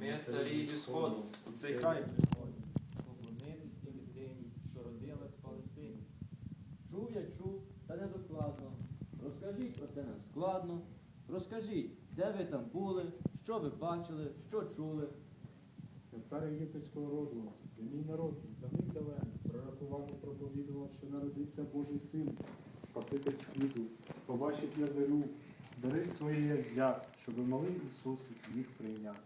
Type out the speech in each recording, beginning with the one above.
Ми царі зі сходу, у цей край приходимо. Поклонитись тій дитині, що родилась в Палестині. Чув я чув, та не докладно. Розкажіть про це нам складно. Розкажіть, де ви там були, що ви бачили, що чули. Я цар єгипетського роду, і мій народ з давних давен пророкував і проповідував, що народиться Божий син, Спаситель світу, побачить я зарю, бери своє язя, щоб малий Ісус їх прийняв.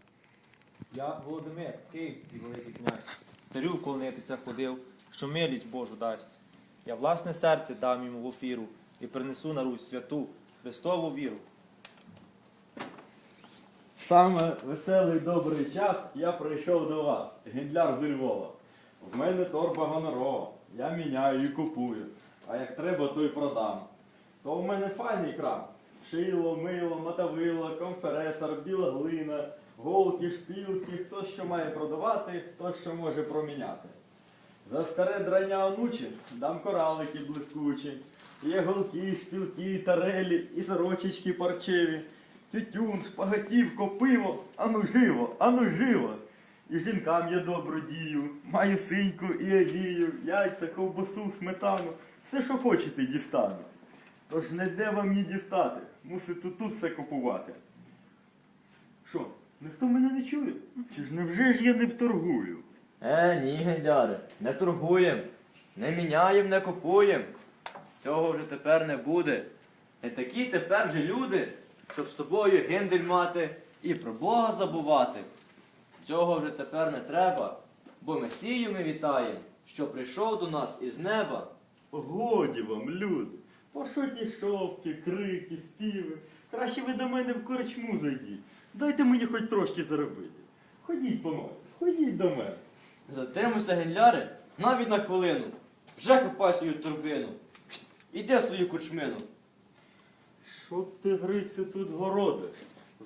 Я Володимир, Київський великий князь. Царю вклонитися ходив, що милість Божу дасть. Я власне серце дам йому в офіру і принесу на Русь святу Христову віру. Саме веселий добрий час я прийшов до вас, гендляр з Львова. В мене торба гонорова, я міняю і купую, а як треба, то й продам. То в мене файний крам. Шило, мило, мотовило, комфересор, біла глина, голки, шпілки, хто що має продавати, хто що може проміняти. За старе драння онучі дам коралики блискучі, є голки, шпілки, тарелі і сорочечки парчеві. Тютюн, шпагатівко, пиво, ану живо, ану живо. І жінкам я добру дію, маю синьку і олію, яйця, ковбасу, сметану, все, що хочете, дістану. Тож не де вам її дістати, мусите тут все купувати. Що, ніхто мене не чує? Чи ж невже ж я не вторгую? Е, ні, гендяре, не торгуєм, не міняєм, не купуєм. Цього вже тепер не буде. Не такі тепер же люди, щоб з тобою гендель мати і про Бога забувати. Цього вже тепер не треба, бо Месію ми вітаєм, що прийшов до нас із неба. Годі вам, люди. По що ті шовки, крики, співи? Краще ви до мене в корчму зайдіть. Дайте мені хоч трошки заробити. Ходіть, панове, ходіть до мене. Затримуйся, генляре, навіть на хвилину. Вже хапай свою турбину. Іди в свою кучмину. Що ти, Грицю, тут городиш?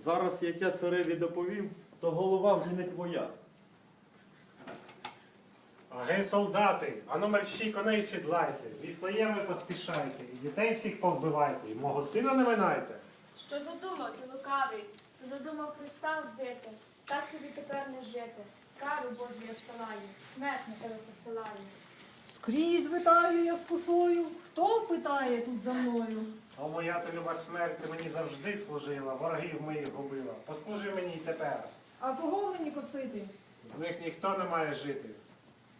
Зараз, як я цареві доповім, то голова вже не твоя. Аге, солдати, ану мерщій коней сідлайте, віфлеєми поспішайте, і дітей всіх повбивайте, і мого сина не минайте. Що задумав ти лукавий, задумав Христа вбити, так тобі тепер не жити. Кару Божу я всилаю, смерть на тебе посилаю. Скрізь витаю я з косою. Хто питає тут за мною? О, моя то люба смерть, ти мені завжди служила, ворогів моїх губила. Послужи мені й тепер. А кого мені косити? З них ніхто не має жити.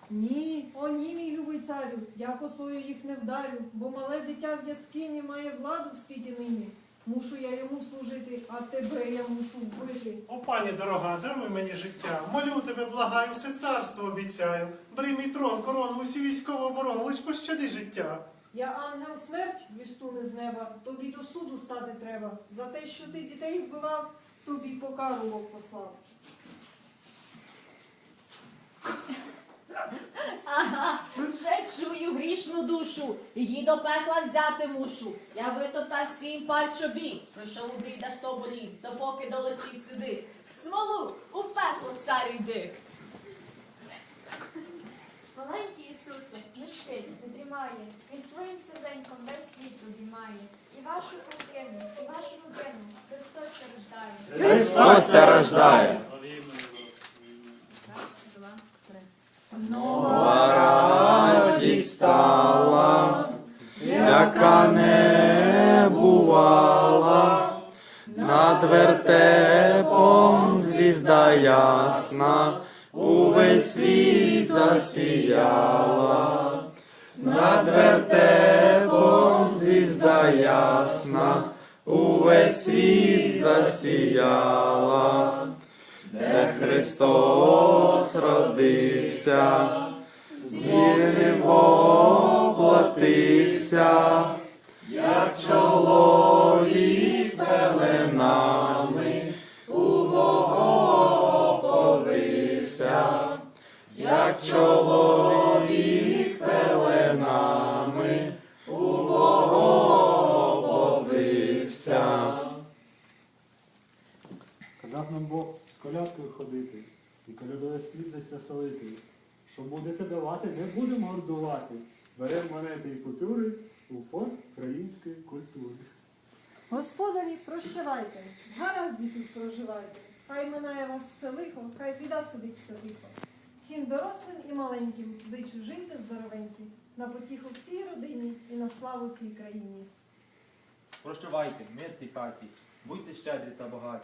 Ні, о ні, мій любий царю, я косою їх не вдарю, бо мале дитя в яскині має владу в світі нині. Мушу я йому служити, а тебе я мушу вбити. О, пані дорога, даруй мені життя. Молю тебе, благаю, все царство обіцяю. Бери мій трон, корону, усю військову оборону, лиш пощади життя. Я ангел смерть вістуне з неба, тобі до суду стати треба. За те, що ти дітей вбивав, тобі покару Бог послав. Ага, вже чую грішну душу, її до пекла взяти мушу. Я витоптав сім паль чобі, пройшов у брід аж сто боліт, допоки долетів сюди. В Смолу, у пекло царю йди. Маленький Ісусе, не спить, не дрімає, Він своїм серденьком весь світ обіймає. І вашу родину, і вашу родину Христос рождає. Христос рождає. Яка не бувала, над вертепом звізда ясна, увесь світ засіяла, над вертепом звізда ясна, увесь світ засіяла. Де Христос родився, з вірни воплотився, як чоловік пеленами у Бога оповився, як чоловік у Бога. Казав нам Бог з колядкою ходити, і колядою слід десь веселити. Що будете давати, не будемо гордувати. Беремо монети і купюри у фонд української культури. Господарі, прощавайте, гаразді тут проживайте. Хай минає вас все лихо, хай біда сидить все тихо. Всім дорослим і маленьким зичу жити здоровенькі, на потіху всій родині і на славу цій країні. Прощавайте, мир цій хаті, будьте щедрі та багаті,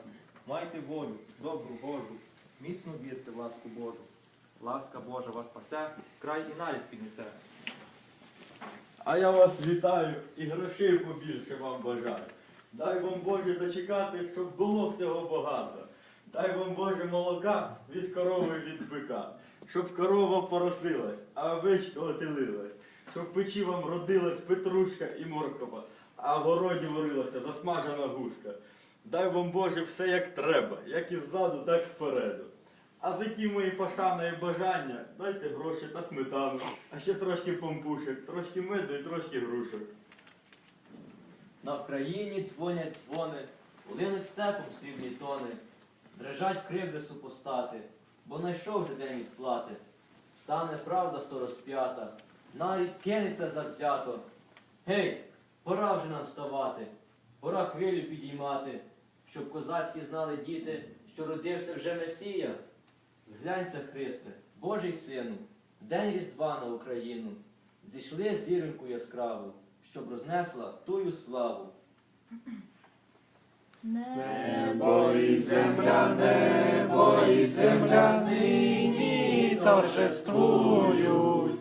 майте волю, добру Божу, міцно вірте в ласку Божу. Ласка Божа вас спасе, край і навіть піднесе. А я вас вітаю і грошей побільше вам бажаю. Дай вам Боже дочекати, щоб було всього багато. Дай вам Боже молока від корови від бика, щоб корова поросилась, а овечка отелилась, щоб печі вам родилась петрушка і моркова, а в городі варилася засмажена гуска. Дай вам Боже все як треба, як іззаду, так спереду. А за ті мої пошани і бажання дайте гроші та сметану, а ще трошки помпушек, трошки меду і трошки грушок. На Вкраїні дзвонять дзвони, линуть степом срібні тони, дрижать кривди супостати, бо найшов же день відплати. Стане правда сто розп'ята, навіть кинеться завзято. Гей, пора вже нам вставати, пора хвилю підіймати, щоб козацькі знали діти, що родився вже Месія. Зглянься, Христе, Божий Сину, день Різдва на Україну. Зійшли зіроньку яскраву, щоб рознесла тую славу. Небо і земля, небо і земля нині торжествують.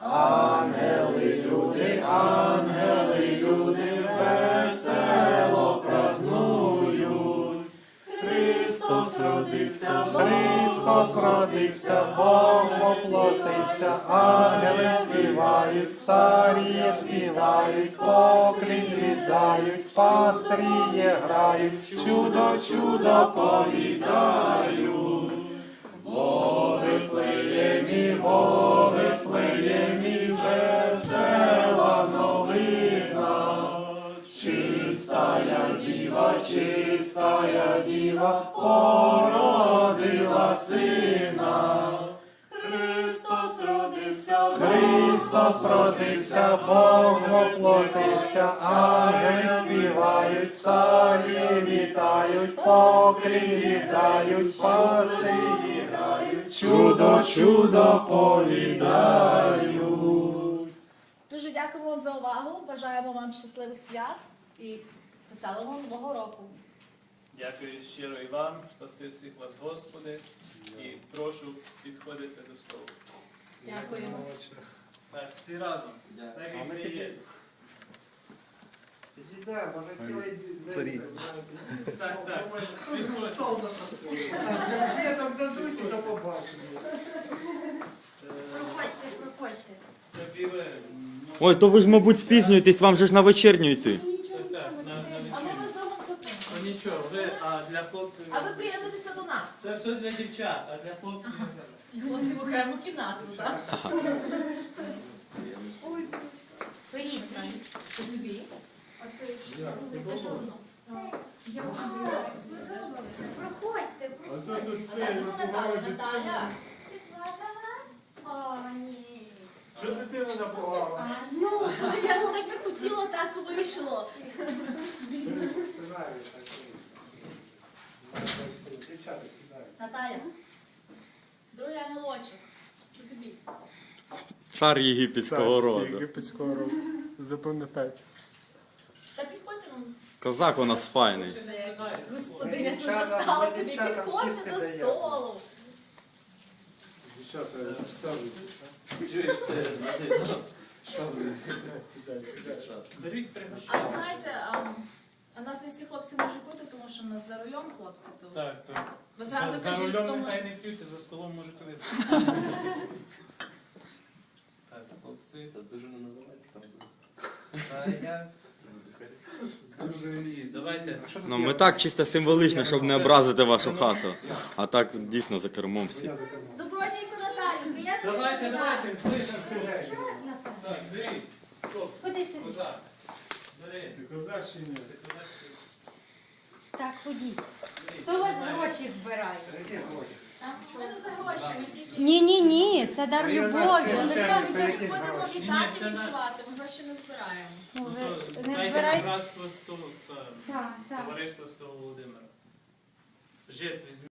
Ангели, люди, ангели, люди весело празнують. Христос родився, Христос родився, Бог воплотився, ангели співають, царі співають, поклін віддають, пастріє грають, чудо, чудо повідають. Бо Вифлеємі, бо Вифлеємі, діва, чистая діва, породила сина. Христос родився, Христос родився, Бог воплотився, ангели співають, царі вітають, поклін віддають, пастирі вітають, чудо, чудо повідають. Дуже дякуємо вам за увагу. Бажаємо вам щасливих свят і веселого нового року. Дякую щиро і вам, спаси всіх вас, Господи, і прошу підходити до столу. Дякуємо. Так, всі разом. Так. Царі. Так, так. Підходьте. Проходьте, проходьте. Це біле. Ой, то ви ж, мабуть, спізнюєтесь, вам же ж на вечірню йти. Так, так, на, на А ми вечірню. вас довго Ну ви, а для хлопців. А ви приєднатеся до нас. Це все для дівчат, а для хлопців не треба. Хлопці в окрему кімнату, так? Беріть, Це тобі. Оце Це ж воно. я Проходьте, проходьте. А де була Наталя? Наталя. О, ні. Що дитина напугала? Ну, Я так не хотіла, так вийшло. Сідають. Наталя. Другий ангелочок. Це тобі. Цар єгипетського роду. Єгипетського роду. Запам'ятайте. Та підходьте нам. Козак у нас файний. Господи, я дуже стала собі. Підходьте до столу. Дівчата, сядуть. Чуєш, ти, Сідай, сідай. Беріть А ви пригощення. знаєте, а, нас не всі хлопці можуть бути, тому що в нас за рулем хлопці. То Так, так. ви За, зразу за кажіть, рулем хто нехай може. не п'ють, за столом можуть випити. Так, хлопці, та дуже не наливайте там. Та я... Скажу, Давайте. Що тут Ну, ми так чисто символічно, щоб не образити вашу хату. А так дійсно за кермом всі. Добродійку Наталю, приєднуйтеся Давайте, давайте, слышно. Так. Хлопці, Ходи сюди. козак. Бери. Ти козак чи ні? Ти козак чи- Так, ходіть. Хто у вас гроші збирає? Ми не за гроші, ми тільки... Ні, ні, ні, це дар любові. Ми тільки ходимо вітати, відчувати, ми гроші не збираємо. Ну, Ну, ви не Дайте збирайте. братство з того, та, Так, так. товариство з того Володимира. жити.